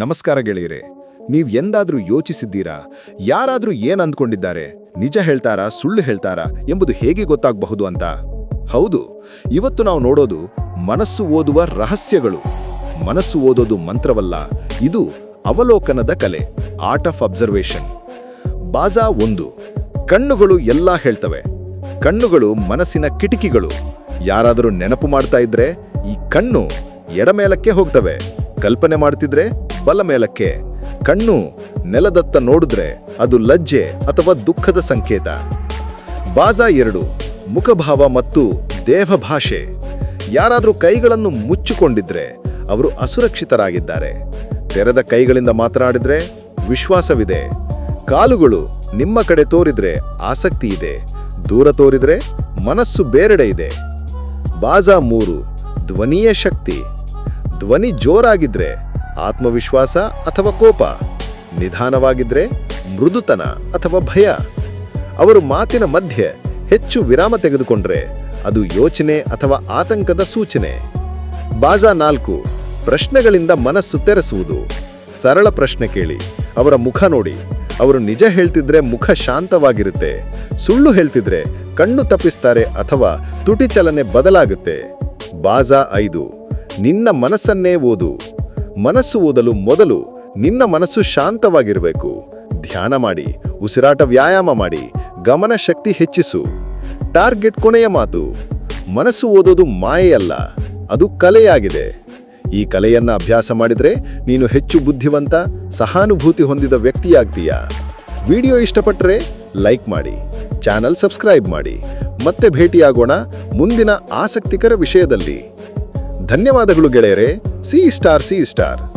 ನಮಸ್ಕಾರ ಗೆಳೆಯರೆ, ನೀವು ಎಂದಾದ್ರೂ ಯೋಚಿಸಿದ್ದೀರಾ? ಯಾರಾದ್ರೂ ಏನು ಅಂದ್ಕೊಂಡಿದ್ದಾರೆ? ನಿಜ ಹೇಳ್ತಾರಾ, ಸುಳ್ಳು ಹೇಳ್ತಾರಾ ಎಂಬುದು ಹೇಗೆ ಗೊತ್ತಾಗಬಹುದು ಅಂತ? ಹೌದು, ಇವತ್ತು ನಾವು ನೋಡೋದು ಮನಸ್ಸು ಓದುವ ರಹಸ್ಯಗಳು. ಮನಸ್ಸು ಓದೋದು ಮಂತ್ರವಲ್ಲ, ಇದು ಅವಲೋಕನದ ಕಲೆ ಆರ್ಟ್ ಆಫ್ ಅಬ್ಸರ್ವೇಷನ್ ಬಾಜಾ ಒಂದು, ಕಣ್ಣುಗಳು ಎಲ್ಲ ಹೇಳ್ತವೆ. ಕಣ್ಣುಗಳು ಮನಸ್ಸಿನ ಕಿಟಕಿಗಳು. ಯಾರಾದರೂ ನೆನಪು ಮಾಡ್ತಾ ಇದ್ರೆ ಈ ಕಣ್ಣು ಎಡಮೇಲಕ್ಕೆ ಹೋಗ್ತವೆ. ಕಲ್ಪನೆ ಮಾಡ್ತಿದ್ರೆ ಬಲ ಮೇಲಕ್ಕೆ, ಕಣ್ಣು ನೆಲದತ್ತ ನೋಡಿದ್ರೆ ಅದು ಲಜ್ಜೆ ಅಥವಾ ದುಃಖದ ಸಂಕೇತ. ಬಾಜಾ ಎರಡು, ಮುಖಭಾವ ಮತ್ತು ದೇಹ ಭಾಷೆ. ಯಾರಾದರೂ ಕೈಗಳನ್ನು ಮುಚ್ಚಿಕೊಂಡಿದ್ರೆ ಅವರು ಅಸುರಕ್ಷಿತರಾಗಿದ್ದಾರೆ. ತೆರೆದ ಕೈಗಳಿಂದ ಮಾತನಾಡಿದರೆ ವಿಶ್ವಾಸವಿದೆ. ಕಾಲುಗಳು ನಿಮ್ಮ ಕಡೆ ತೋರಿದ್ರೆ ಆಸಕ್ತಿ ಇದೆ. ದೂರ ತೋರಿದ್ರೆ ಮನಸ್ಸು ಬೇರೆಡೆ ಇದೆ. ಬಾಜಾ ಮೂರು, ಧ್ವನಿಯ ಶಕ್ತಿ. ಧ್ವನಿ ಜೋರಾಗಿದ್ರೆ ಆತ್ಮವಿಶ್ವಾಸ ಅಥವಾ ಕೋಪ, ನಿಧಾನವಾಗಿದ್ರೆ ಮೃದುತನ ಅಥವಾ ಭಯ. ಅವರು ಮಾತಿನ ಮಧ್ಯೆ ಹೆಚ್ಚು ವಿರಾಮ ತೆಗೆದುಕೊಂಡ್ರೆ ಅದು ಯೋಚನೆ ಅಥವಾ ಆತಂಕದ ಸೂಚನೆ. ಬಾಜಾ ನಾಲ್ಕು, ಪ್ರಶ್ನೆಗಳಿಂದ ಮನಸ್ಸು ತೆರೆಸುವುದು. ಸರಳ ಪ್ರಶ್ನೆ ಕೇಳಿ, ಅವರ ಮುಖ ನೋಡಿ. ಅವರು ನಿಜ ಹೇಳ್ತಿದ್ರೆ ಮುಖ ಶಾಂತವಾಗಿರುತ್ತೆ. ಸುಳ್ಳು ಹೇಳ್ತಿದ್ರೆ ಕಣ್ಣು ತಪ್ಪಿಸ್ತಾರೆ ಅಥವಾ ತುಟಿ ಚಲನೆ ಬದಲಾಗುತ್ತೆ. ಬಾಜಾ ಐದು, ನಿನ್ನ ಮನಸ್ಸನ್ನೇ ಓದು. ಮನಸ್ಸು ಓದಲು ಮೊದಲು ನಿನ್ನ ಮನಸ್ಸು ಶಾಂತವಾಗಿರಬೇಕು. ಧ್ಯಾನ ಮಾಡಿ, ಉಸಿರಾಟ ವ್ಯಾಯಾಮ ಮಾಡಿ, ಗಮನ ಶಕ್ತಿ ಹೆಚ್ಚಿಸು. ಟಾರ್ಗೆಟ್ ಕೊನೆಯ ಮಾತು, ಮನಸ್ಸು ಓದೋದು ಮಾಯೆಯಲ್ಲ, ಅದು ಕಲೆಯಾಗಿದೆ. ಈ ಕಲೆಯನ್ನ ಅಭ್ಯಾಸ ಮಾಡಿದ್ರೆ ನೀನು ಹೆಚ್ಚು ಬುದ್ಧಿವಂತ, ಸಹಾನುಭೂತಿ ಹೊಂದಿದ ವ್ಯಕ್ತಿಯಾಗ್ತೀಯ? ವಿಡಿಯೋ ಇಷ್ಟಪಟ್ಟರೆ ಲೈಕ್ ಮಾಡಿ, ಚಾನಲ್ ಸಬ್ಸ್ಕ್ರೈಬ್ ಮಾಡಿ. ಮತ್ತೆ ಭೇಟಿಯಾಗೋಣ ಮುಂದಿನ ಆಸಕ್ತಿಕರ ವಿಷಯದಲ್ಲಿ. ಧನ್ಯವಾದಗಳು ಗೆಳೆಯರೆ. सी स्टार सी स्टार